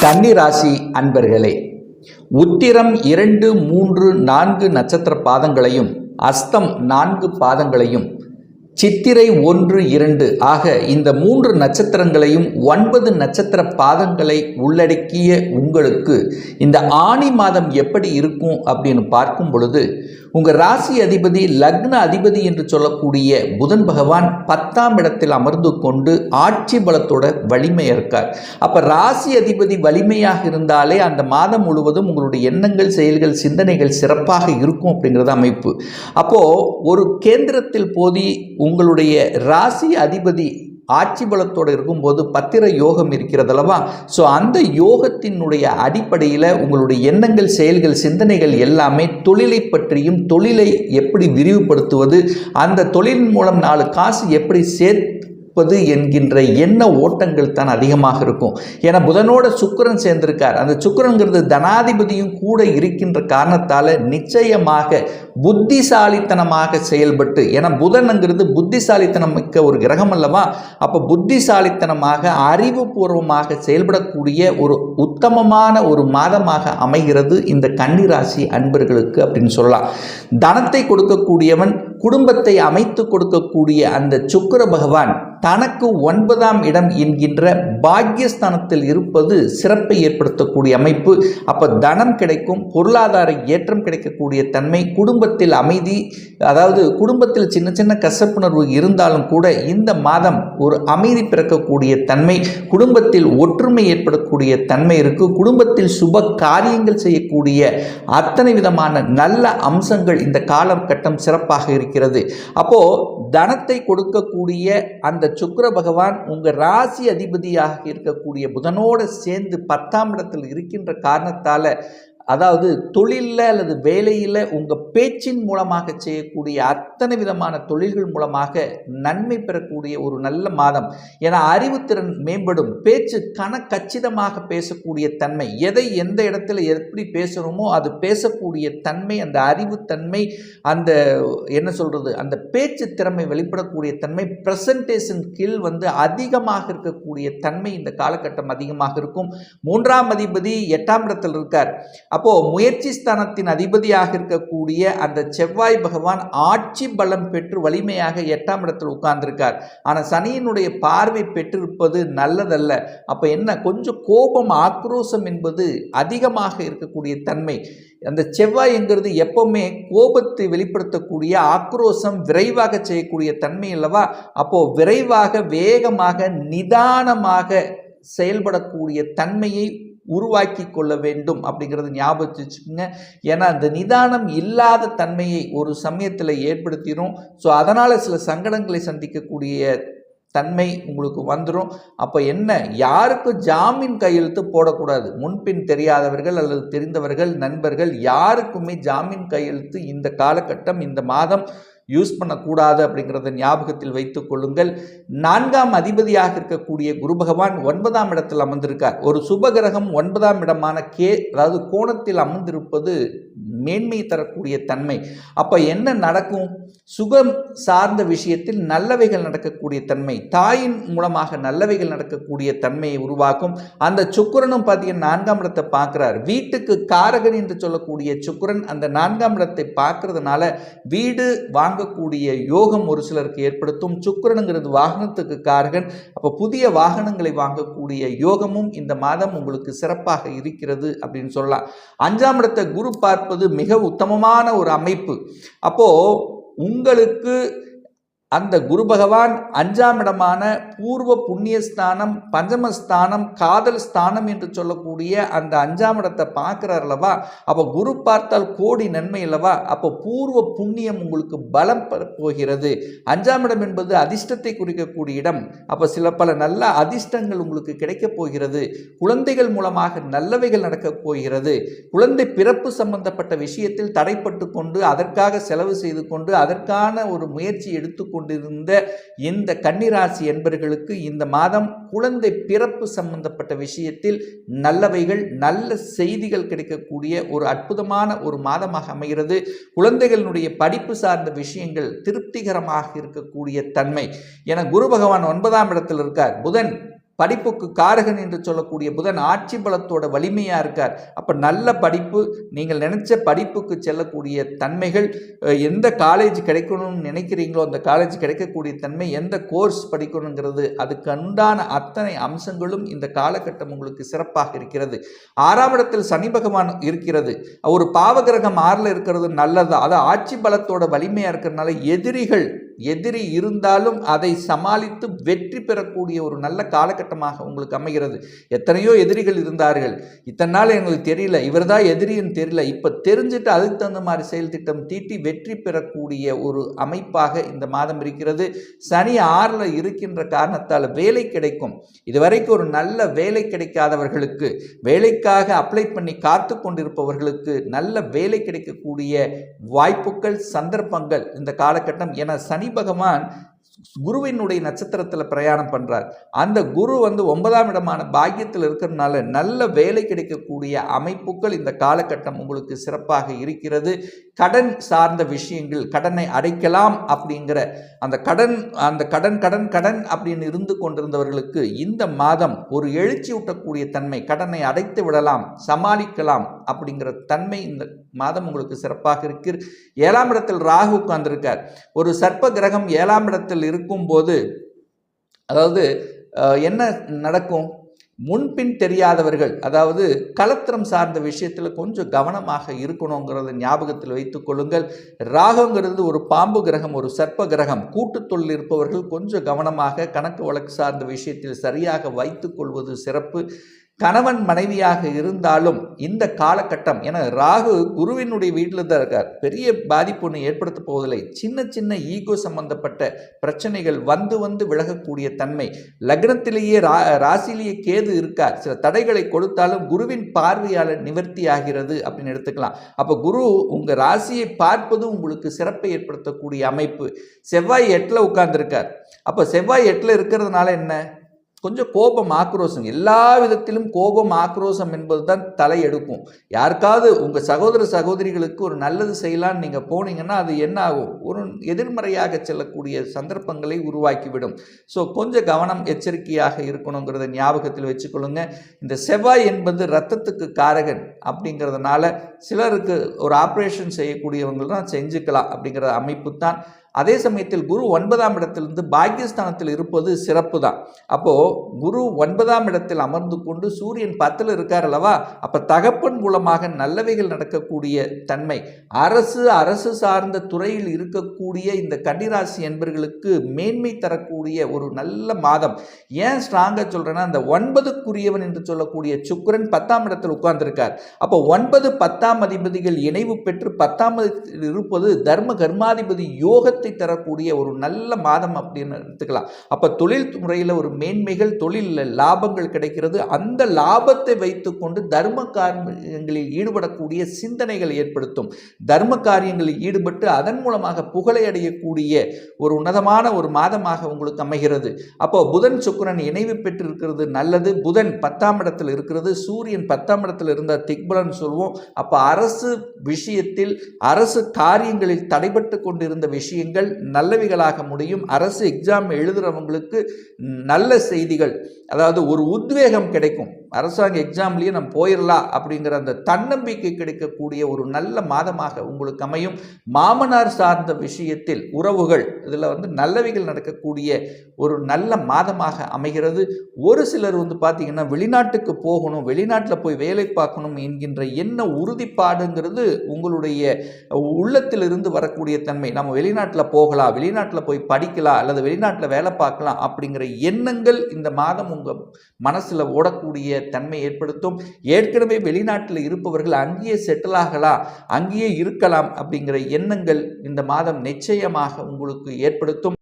கன்னி ராசி அன்பர்களே உத்திரம் இரண்டு மூன்று நான்கு நட்சத்திர பாதங்களையும் அஸ்தம் நான்கு பாதங்களையும் சித்திரை ஒன்று இரண்டு. ஆக இந்த மூன்று நட்சத்திரங்களையும் ஒன்பது நட்சத்திர பாதங்களை உள்ளடக்கிய உங்களுக்கு இந்த ஆணி மாதம் எப்படி இருக்கும் அப்படின்னு பார்க்கும் பொழுது உங்கள் ராசி அதிபதி லக்ன அதிபதி என்று சொல்லக்கூடிய புதன் பகவான் பத்தாம் இடத்தில் அமர்ந்து கொண்டு ஆட்சி பலத்தோட வலிமையாக இருக்கார். அப்போ ராசி அதிபதி வலிமையாக இருந்தாலே அந்த மாதம் முழுவதும் உங்களுடைய எண்ணங்கள் செயல்கள் சிந்தனைகள் சிறப்பாக இருக்கும் அப்படிங்கிறது அமைப்பு. அப்போது ஒரு கேந்திரத்தில் போதி உங்களுடைய ராசி அதிபதி ஆட்சி பலத்தோடு இருக்கும்போது பத்திர யோகம் இருக்கிறதல்லவா ஸோ அந்த யோகத்தினுடைய அடிப்படையில் உங்களுடைய எண்ணங்கள் செயல்கள் சிந்தனைகள் எல்லாமே தொழிலை பற்றியும் தொழிலை எப்படி விரிவுபடுத்துவது அந்த தொழில் மூலம் நாலு காசு எப்படி சேர்த்து முப்பது என்கின்ற எண்ண ஓட்டங்கள் தான் அதிகமாக இருக்கும். ஏன்னா புதனோட சுக்கிரன் சேர்ந்திருக்கார். அந்த சுக்கரங்கிறது தனாதிபதியும் கூட இருக்கின்ற காரணத்தால் நிச்சயமாக புத்திசாலித்தனமாக செயல்பட்டு ஏன்னா புதனுங்கிறது புத்திசாலித்தனம் மிக்க ஒரு கிரகம் அல்லவா? அப்போ புத்திசாலித்தனமாக அறிவுபூர்வமாக செயல்படக்கூடிய ஒரு உத்தமமான ஒரு மாதமாக அமைகிறது இந்த கன்னிராசி அன்பர்களுக்கு அப்படின்னு சொல்லலாம். தனத்தை கொடுக்கக்கூடியவன் குடும்பத்தை அமைத்து கொடுக்கக்கூடிய அந்த சுக்கிர பகவான் தனக்கு ஒன்பதாம் இடம் என்கின்ற பாக்கியஸ்தானத்தில் இருப்பது சிறப்பை ஏற்படுத்தக்கூடிய அமைப்பு. அப்போ தனம் கிடைக்கும் பொருளாதார ஏற்றம் கிடைக்கக்கூடிய தன்மை குடும்பத்தில் அமைதி அதாவது குடும்பத்தில் சின்ன சின்ன கசப்புணர்வு இருந்தாலும் கூட இந்த மாதம் ஒரு அமைதி பிறக்கக்கூடிய தன்மை குடும்பத்தில் ஒற்றுமை ஏற்படக்கூடிய தன்மை இருக்குது குடும்பத்தில் சுப காரியங்கள் செய்யக்கூடிய அத்தனை விதமான நல்ல அம்சங்கள் இந்த காலகட்டம் சிறப்பாக இருக்கிறது. அப்போது தனத்தை கொடுக்கக்கூடிய அந்த சுக்கர பகவான் உங்கள் ராசி அதிபதியாக இருக்கக்கூடிய புதனோடு சேர்ந்து பத்தாம் இடத்தில் இருக்கின்ற காரணத்தால் அதாவது தொழிலில் அல்லது வேலையில் உங்கள் பேச்சின் மூலமாக செய்யக்கூடிய அத்தனை விதமான தொழில்கள் மூலமாக நன்மை பெறக்கூடிய ஒரு நல்ல மாதம். ஏன்னா அறிவுத்திறன் மேம்படும். பேச்சு கணக்கச்சிதமாக பேசக்கூடிய தன்மை. எதை எந்த இடத்துல எப்படி பேசுகிறோமோ அது பேசக்கூடிய தன்மை அந்த அறிவுத்தன்மை அந்த என்ன சொல்கிறது அந்த பேச்சு திறமை வெளிப்படக்கூடிய தன்மை ப்ரெசன்டேஷன் கீழ் வந்து அதிகமாக இருக்கக்கூடிய தன்மை இந்த காலகட்டம் அதிகமாக இருக்கும். மூன்றாம் அதிபதி எட்டாம் இடத்தில் இருக்கார். அப்போ முயற்சி ஸ்தானத்தின் அதிபதியாக இருக்கக்கூடிய அந்த செவ்வாய் பகவான் ஆட்சி பலம் பெற்று வலிமையாக எட்டாம் இடத்தில் உட்கார்ந்திருக்கார். ஆனால் சனியினுடைய பார்வை பெற்றிருப்பது நல்லதல்ல. அப்போ என்ன? கொஞ்சம் கோபம் ஆக்ரோஷம் என்பது அதிகமாக இருக்கக்கூடிய தன்மை. அந்த செவ்வாய்ங்கிறது எப்பவுமே கோபத்தை வெளிப்படுத்தக்கூடிய ஆக்ரோஷம் விரைவாக செய்யக்கூடிய தன்மை அல்லவா? அப்போ விரைவாக வேகமாக நிதானமாக செயல்படக்கூடிய தன்மையை உருவாக்கி கொள்ள வேண்டும் அப்படிங்கிறது ஞாபகத்து வச்சுக்கோங்க. ஏன்னா அந்த நிதானம் இல்லாத தன்மையை ஒரு சமயத்தில் ஏற்படுத்திடும் ஸோ அதனால் சில சங்கடங்களை சந்திக்கக்கூடிய தன்மை உங்களுக்கு வந்துடும் அப்போ என்ன? யாருக்கும் ஜாமீன் கையெழுத்து போடக்கூடாது? முன்பின் தெரியாதவர்கள் அல்லது தெரிந்தவர்கள் நண்பர்கள் யாருக்குமே ஜாமீன் கையெழுத்து இந்த காலகட்டம் இந்த மாதம் யூஸ் பண்ணக்கூடாது அப்படிங்கிறத ஞாபகத்தில் வைத்துக் கொள்ளுங்கள். நான்காம் அதிபதியாக இருக்கக்கூடிய குரு பகவான் ஒன்பதாம் இடத்தில் அமர்ந்திருக்கார். ஒரு சுபகிரகம் ஒன்பதாம் இடமான கே அதாவது கோணத்தில் அமர்ந்திருப்பது மேன்மை தரக்கூடிய தன்மை. அப்போ என்ன நடக்கும்? சுகம் சார்ந்த விஷயத்தில் நல்லவைகள் நடக்கக்கூடிய தன்மை. தாயின் மூலமாக நல்லவைகள் நடக்கக்கூடிய தன்மையை உருவாக்கும். அந்த சுக்கிரனும் பார்த்தீங்கன்னா நான்காம் இடத்தை பார்க்குறார். வீட்டுக்கு காரகன் என்று சொல்லக்கூடிய சுக்கிரன் அந்த நான்காம் இடத்தை பார்க்கறதுனால வீடு வாங்கக்கூடிய யோகம் ஒரு சிலருக்கு ஏற்படுத்தும். சுக்கிரனுங்கிறது வாகனத்துக்கு காரகன். அப்போ புதிய வாகனங்களை வாங்கக்கூடிய யோகமும் இந்த மாதம் உங்களுக்கு சிறப்பாக இருக்கிறது அப்படின்னு சொல்லலாம். அஞ்சாம் இடத்தை குரு பார்ப்பது மிக உத்தமமான ஒரு அமைப்பு. அப்போது உங்களுக்கு அந்த குரு பகவான் அஞ்சாம் இடமான பூர்வ புண்ணியஸ்தானம் பஞ்சமஸ்தானம் காதல் ஸ்தானம் என்று சொல்லக்கூடிய அந்த அஞ்சாம் இடத்தை பார்க்குறார் அல்லவா? அப்போ குரு பார்த்தால் கோடி நன்மை அல்லவா? அப்போ பூர்வ புண்ணியம் உங்களுக்கு பலம் போகிறது. அஞ்சாம் இடம் என்பது அதிர்ஷ்டத்தை குறிக்கக்கூடிய இடம். அப்போ சில பல நல்ல அதிர்ஷ்டங்கள் உங்களுக்கு கிடைக்கப் போகிறது. குழந்தைகள் மூலமாக நல்லவைகள் நடக்கப் போகிறது. குழந்தை பிறப்பு சம்பந்தப்பட்ட விஷயத்தில் தடைப்பட்டு கொண்டு அதற்காக செலவு செய்து கொண்டு அதற்கான ஒரு முயற்சி எடுத்துக்கொண்டு கொண்டிருந்த இந்த கன்னிராசி என்பர்களுக்கு இந்த மாதம் குழந்தை பிறப்பு சம்பந்தப்பட்ட விஷயத்தில் நல்லவைகள் நல்ல செய்திகள் கிடைக்கக்கூடிய ஒரு அற்புதமான ஒரு மாதமாக அமைகிறது. குழந்தைகளுடைய படிப்பு சார்ந்த விஷயங்கள் திருப்திகரமாக இருக்கக்கூடிய தன்மை. என குரு பகவான் ஒன்பதாம் இடத்தில் இருக்கார். புதன் படிப்புக்கு காரகன் என்று சொல்லக்கூடிய புதன் ஆட்சி பலத்தோட வலிமையாக இருக்கார். அப்போ நல்ல படிப்பு நீங்கள் நினச்ச படிப்புக்கு செல்லக்கூடிய தன்மைகள் எந்த காலேஜ் கிடைக்கணும்னு நினைக்கிறீங்களோ அந்த காலேஜ் கிடைக்கக்கூடிய தன்மை எந்த கோர்ஸ் படிக்கணுங்கிறது அதுக்கு உண்டான அத்தனை அம்சங்களும் இந்த காலகட்டம் உங்களுக்கு சிறப்பாக இருக்கிறது. ஆறாம் இடத்தில் சனி பகவான் இருக்கிறது. ஒரு பாவகிரகம் ஆறில் இருக்கிறது நல்லது. அது ஆட்சி பலத்தோட வலிமையாக இருக்கிறதுனால எதிரிகள் எதிரி இருந்தாலும் அதை சமாளித்து வெற்றி பெறக்கூடிய ஒரு நல்ல காலகட்டமாக உங்களுக்கு அமைகிறது. எத்தனையோ எதிரிகள் இருந்தார்கள். இத்தனை நாள் எங்களுக்கு தெரியல. இவர் தான் எதிரின்னு தெரியல. இப்போ தெரிஞ்சுட்டு அதுக்கு தகுந்த மாதிரி செயல் திட்டம் தீட்டி வெற்றி பெறக்கூடிய ஒரு அமைப்பாக இந்த மாதம் இருக்கிறது. சனி ஆறில் இருக்கின்ற காரணத்தால் வேலை கிடைக்கும். இதுவரைக்கும் ஒரு நல்ல வேலை கிடைக்காதவர்களுக்கு வேலைக்காக அப்ளை பண்ணி காத்து கொண்டிருப்பவர்களுக்கு நல்ல வேலை கிடைக்கக்கூடிய வாய்ப்புகள் சந்தர்ப்பங்கள் இந்த காலகட்டம். என சனி பகவான் குருவினுடைய நட்சத்திரத்தில் பிரயாணம் பண்ணுறார் அந்த குரு வந்து ஒன்பதாம் இடமான பாக்கியத்தில் இருக்கிறதுனால நல்ல வேலை கிடைக்கக்கூடிய அமைப்புகள் இந்த காலகட்டம் உங்களுக்கு சிறப்பாக இருக்கிறது. கடன் சார்ந்த விஷயங்கள் கடனை அடைக்கலாம் அப்படிங்கிற அந்த கடன் அந்த கடன் கடன் கடன் அப்படின்னு இருந்து கொண்டிருந்தவர்களுக்கு இந்த மாதம் ஒரு எழுச்சி ஊட்டக்கூடிய தன்மை. கடனை அடைத்து விடலாம் சமாளிக்கலாம் அப்படிங்கிற தன்மை இந்த மாதம் உங்களுக்கு சிறப்பாக இருக்கு. ஏழாம் இடத்தில் ராகு உட்கார்ந்திருக்கார். ஒரு சர்ப்ப கிரகம் ஏழாம் இடத்தில் இருக்கும்போது அதாவது என்ன நடக்கும்? முன்பின் தெரியாதவர்கள் அதாவது கலத்திரம் சார்ந்த விஷயத்தில் கொஞ்சம் கவனமாக இருக்கணுங்கிறத ஞாபகத்தில் வைத்துக் கொள்ளுங்கள். ராகங்கிறது ஒரு பாம்பு கிரகம் ஒரு சர்ப்ப கிரகம். கூட்டுத்தொழில் இருப்பவர்கள் கொஞ்சம் கவனமாக கணக்கு வழக்கு சார்ந்த விஷயத்தில் சரியாக வைத்துக்கொள்வது சிறப்பு. கணவன் மனைவியாக இருந்தாலும் இந்த காலகட்டம் என ராகு குருவினுடைய வீட்டில் தான் இருக்கார். பெரிய பாதிப்பு ஒன்று ஏற்படுத்த போவதில்லை. சின்ன சின்ன ஈகோ சம்பந்தப்பட்ட பிரச்சனைகள் வந்து வந்து விலகக்கூடிய தன்மை. லக்னத்திலேயே ரா ராசிலேயே கேது இருக்கார். சில தடைகளை கொடுத்தாலும் குருவின் பார்வையால் நிவர்த்தி ஆகிறது அப்படின்னு எடுத்துக்கலாம். அப்போ குரு உங்கள் ராசியை பார்ப்பதும் உங்களுக்கு சிறப்பை ஏற்படுத்தக்கூடிய அமைப்பு. செவ்வாய் எட்டில் உட்கார்ந்துருக்கார். அப்போ செவ்வாய் எட்டில் இருக்கிறதுனால என்ன? கொஞ்சம் கோபம் ஆக்ரோஷம் எல்லா விதத்திலும் கோபம் ஆக்ரோஷம் என்பது தான் தலை எடுக்கும் யாருக்காவது உங்கள் சகோதர சகோதரிகளுக்கு ஒரு நல்லது செய்யலான்னு நீங்கள் போனீங்கன்னா அது என்ன ஆகும்? ஒரு எதிர்மறையாக செல்லக்கூடிய சந்தர்ப்பங்களை உருவாக்கிவிடும். ஸோ கொஞ்சம் கவனம் எச்சரிக்கையாக இருக்கணுங்கிறத ஞாபகத்தில் வச்சுக்கொள்ளுங்க. இந்த செவ்வாய் என்பது ரத்தத்துக்கு காரகன் அப்படிங்கிறதுனால சிலருக்கு ஒரு ஆப்ரேஷன் செய்யக்கூடியவங்க தான் செஞ்சுக்கலாம் அப்படிங்கிற அமைப்பு தான் அதே சமயத்தில் குரு ஒன்பதாம் இடத்திலிருந்து பாக்கியஸ்தானத்தில் இருப்பது சிறப்பு தான் அப்போது குரு ஒன்பதாம் இடத்தில் அமர்ந்து கொண்டு சூரியன் பத்தில் இருக்கார் அல்லவா? அப்போ தகப்பன் மூலமாக நல்லவைகள் நடக்கக்கூடிய தன்மை அரசு அரசு சார்ந்த துறையில் இருக்கக்கூடிய இந்த கன்னிராசி என்பர்களுக்கு மேன்மை தரக்கூடிய ஒரு நல்ல மாதம். ஏன் ஸ்ட்ராங்காக சொல்கிறேன்னா அந்த ஒன்பதுக்குரியவன் என்று சொல்லக்கூடிய சுக்கரன் பத்தாம் இடத்தில் உட்கார்ந்திருக்கார். அப்போ ஒன்பது பத்தாம் அதிபதிகள் இணைவு பெற்று பத்தாம் இருப்பது தர்ம கர்மாதிபதி யோகத்தை தரக்கூடிய ஒரு நல்ல மாதம் அப்படின்னு எடுத்துக்கலாம். அப்போ தொழில் முறையில் ஒரு மேன்மைகள் தொழிலில் லாபங்கள் கிடைக்கிறது. அந்த லாபத்தை வைத்துக்கொண்டு தர்ம காரியங்களில் ஈடுபடக்கூடிய சிந்தனைகள் ஏற்படுத்தும். தர்ம காரியங்களில் ஈடுபட்டு அதன் மூலமாக புகழை அடையக்கூடிய ஒரு உன்னதமான ஒரு மாதமாக உங்களுக்கு அமைகிறது. அப்போ புதன் சுக்கிரன் இணைவு பெற்றிருக்கிறது நல்லது. புதன் பத்தாம் இடத்தில் இருக்கிறது. சூரியன் பத்தாம் இடத்தில் இருந்த திக்பலன் சொல்வோம். அப்போ அரசு விஷயத்தில் அரசு காரியங்களில் தடைபட்டு கொண்டிருந்த விஷயங்கள் நல்லவைகளாக முடியும். அரசு எக்ஸாம் எழுதுகிறவங்களுக்கு நல்ல செய்திகள் அதாவது ஒரு உத்வேகம் கிடைக்கும். அரசாங்க எக்ஸாம்லேயே நம்ம போயிடலாம் அப்படிங்கிற அந்த தன்னம்பிக்கை கிடைக்கக்கூடிய ஒரு நல்ல மாதமாக உங்களுக்கு அமையும். மாமனார் சார்ந்த விஷயத்தில் உறவுகள் இதில் வந்து நல்லவைகள் நடக்கக்கூடிய ஒரு நல்ல மாதமாக அமைகிறது. ஒரு சிலர் வந்து பார்த்திங்கன்னா வெளிநாட்டுக்கு போகணும் வெளிநாட்டில் போய் வேலை பார்க்கணும் என்கின்ற எண்ண உறுதிப்பாடுங்கிறது உங்களுடைய உள்ளத்திலிருந்து வரக்கூடிய தன்மை. நம்ம வெளிநாட்டில் போகலாம் வெளிநாட்டில் போய் படிக்கலாம் அல்லது வெளிநாட்டில் வேலை பார்க்கலாம் அப்படிங்கிற எண்ணங்கள் இந்த மாதம் உங்கள் மனசில் ஓடக்கூடிய தன்மை ஏற்படுத்தும். ஏற்கனவே வெளிநாட்டில் இருப்பவர்கள் அங்கேயே செட்டில் ஆகலாம் அங்கேயே இருக்கலாம் அப்படிங்கிற எண்ணங்கள் இந்த மாதம் நிச்சயமாக உங்களுக்கு ஏற்படுத்தும்.